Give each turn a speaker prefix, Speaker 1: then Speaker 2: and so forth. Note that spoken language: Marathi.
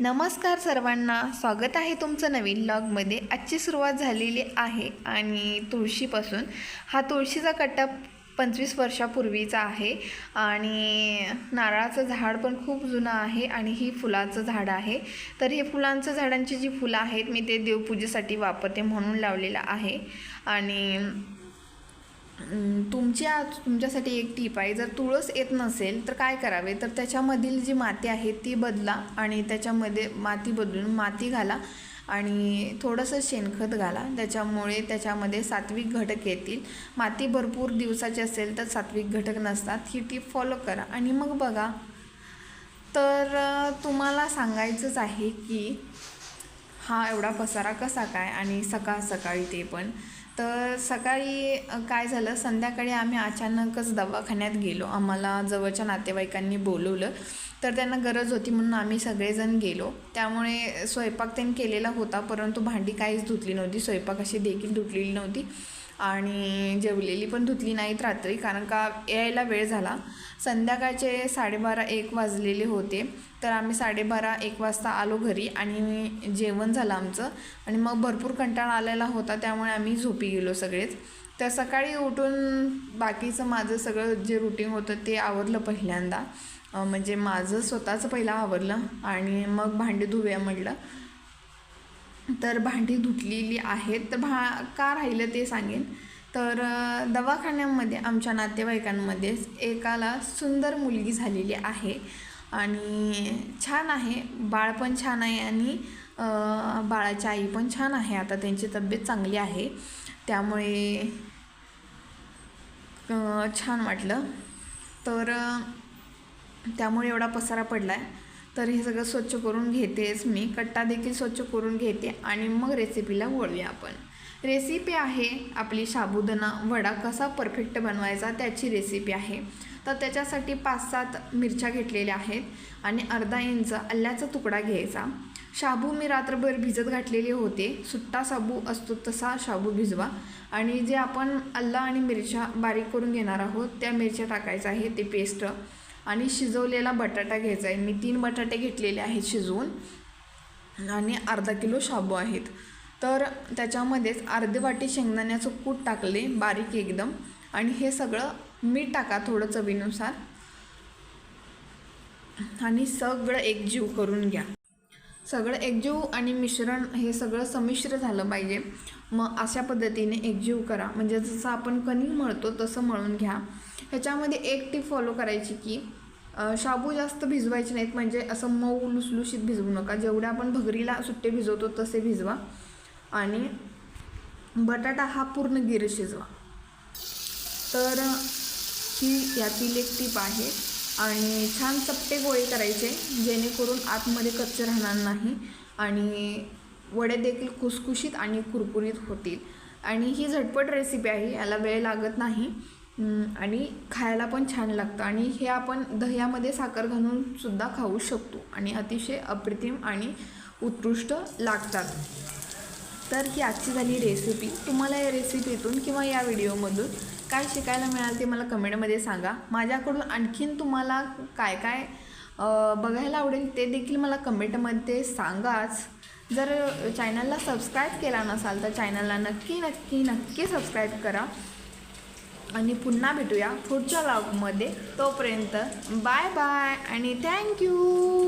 Speaker 1: नमस्कार सर्वांना. स्वागत आहे तुमचं नवीन लॉगमध्ये आजची सुरुवात झालेली आहे आणि तुळशीपासून. हा तुळशीचा कट्टा पंचवीस वर्षापूर्वीचा आहे आणि नारळाचं झाड पण खूप जुनं आहे आणि ही फुलाचं झाड आहे. तर हे फुलांचं झाडांची जी फुलं आहेत मी ते देवपूजेसाठी वापरते म्हणून लावलेलं आहे. आणि अं, तुमच्या तुमच्यासाठी एक टीप आहे. जर तुळस येत नसेल तर काय करावे? तर त्याच्यामधील जी माती आहे ती बदला आणि त्याच्यामध्ये माती बदलून माती घाला आणि थोडंसं शेणखत घाला. त्याच्यामुळे त्याच्यामध्ये सात्विक घटक येतील. माती भरपूर दिवसाची असेल तर सात्विक घटक नसतात. ही टीप फॉलो करा. आणि मग बघा तर तुम्हाला सांगायचंच आहे की हा एवढा पसारा कसा काय आणि सकाळ सकाळी ते पण. तर सकाळी काय झालं संध्याकाळी आम्ही अचानकच दवाखान्यात गेलो. आम्हाला जवळच्या नातेवाईकांनी बोलवलं. तर त्यांना गरज होती म्हणून आम्ही सगळेजण गेलो. त्यामुळे स्वयंपाक त्यांनी केलेला होता परंतु भांडी काहीच धुतली नव्हती. स्वयंपाक अशी देखील धुतलेली नव्हती. आणि जेवलेली पण धुतली नाहीत रात्री कारण का यायला वेळ झाला. संध्याकाळचे साडेबारा एक वाजलेले होते. तर आम्ही साडेबारा एक वाजता आलो घरी आणि जेवण झालं आमचं. आणि मग भरपूर कंटाळा आलेला होता त्यामुळे आम्ही झोपी गेलो सगळेच. तर सकाळी उठून बाकीचं माझं सगळं जे रुटीन होतं ते आवरलं पहिल्यांदा. म्हणजे माझं स्वतःचं पहिलं आवरलं आणि मग भांडी धुव्या म्हटलं. तर भांडी धुतलेली आहेत. तर भा का राहिलं ते सांगेन. तर दवाखान्यामध्ये आमच्या नातेवाईकांमध्ये एकाला सुंदर मुलगी झालेली आहे आणि छान आहे. बाळ पण छान आहे आणि बाळाची आई पण छान आहे. आता त्यांची तब्येत चांगली आहे. त्यामुळे छान वाटलं. तर त्यामुळे एवढा पसारा पडला आहे तर हे सगळं स्वच्छ करून घेतेच मी. कट्टा देखील स्वच्छ करून घेते आणि मग रेसिपीला वळूया आपण. रेसिपी आहे आपली साबुदाणा वडा कसा परफेक्ट बनवायचा त्याची रेसिपी आहे. तर त्याच्यासाठी पाच सात मिरच्या घेतलेल्या आहेत आणि अर्धा इंच आल्याचा तुकडा घ्यायचा. शाबू मी रात्रभर भिजत घातलेले होते. सुट्टा साबू असतो तसा शाबू भिजवा. आणि जे आपण आल्ला आणि मिरच्या बारीक करून घेणार आहोत त्या मिरच्या टाकायच्या आहे ते पेस्ट आणि शिजवलेला बटाटा घ्यायचा आहे. मी तीन बटाटे घेतलेले आहेत शिजवून. आणि अर्धा किलो शाबू आहेत. तर त्याच्यामध्येच अर्धी वाटी शेंगदाण्याचं कूट टाकले बारीक एकदम. आणि हे सगळं मीठ टाका थोडं चवीनुसार. आणि सगळं एकजीव करून घ्या. सगळं एकजीव आणि मिश्रण हे सगळं संमिश्र झालं पाहिजे. मग अशा पद्धतीने एकजीव करा. म्हणजे जसं आपण कणिक मळतो तसं मळून घ्या. ह्याच्यामध्ये एक टीप फॉलो करायची की शाबू जास्त भिजवायचे नाहीत. म्हणजे असं मऊ लुसलुशीत भिजवू नका. जेवढे आपण भगरीला सुट्टे भिजवतो तसे भिजवा. आणि बटाटा हा पूर्ण गिर शिजवा. तर ही यातील एक टीप आहे. आणि छान चपटे गोळे करायचे जेणेकरून आतमध्ये कच्चे राहणार नाही आणि वडे देखील खुसखुशीत आणि कुरकुरीत होतील. आणि ही झटपट रेसिपी आहे याला वेळ लागत नाही. आणि खायला पण छान लागतं. आणि हे आपण दह्यामध्ये साखर घालून सुद्धा खाऊ शकतो. आणि अतिशय अप्रतिम आणि उत्कृष्ट लागतात. तर ही आजची झाली रेसिपी तुम्हाला या रेसिपीतून किंवा या व्हिडिओमधून काय शिकायला मिळाल ते मला कमेंटमध्ये सांगा. माझ्याकडून आणखीन तुम्हाला काय काय बघायला आवडेल ते देखील मला कमेंटमध्ये सांगाच. जर चॅनलला सबस्क्राईब केला नसाल तर चॅनलला नक्की नक्की नक्की सबस्क्राईब करा. आणि पुन्हा भेटूया पुढच्या व्लॉगमध्ये तोपर्यंत बाय बाय आणि थँक्यू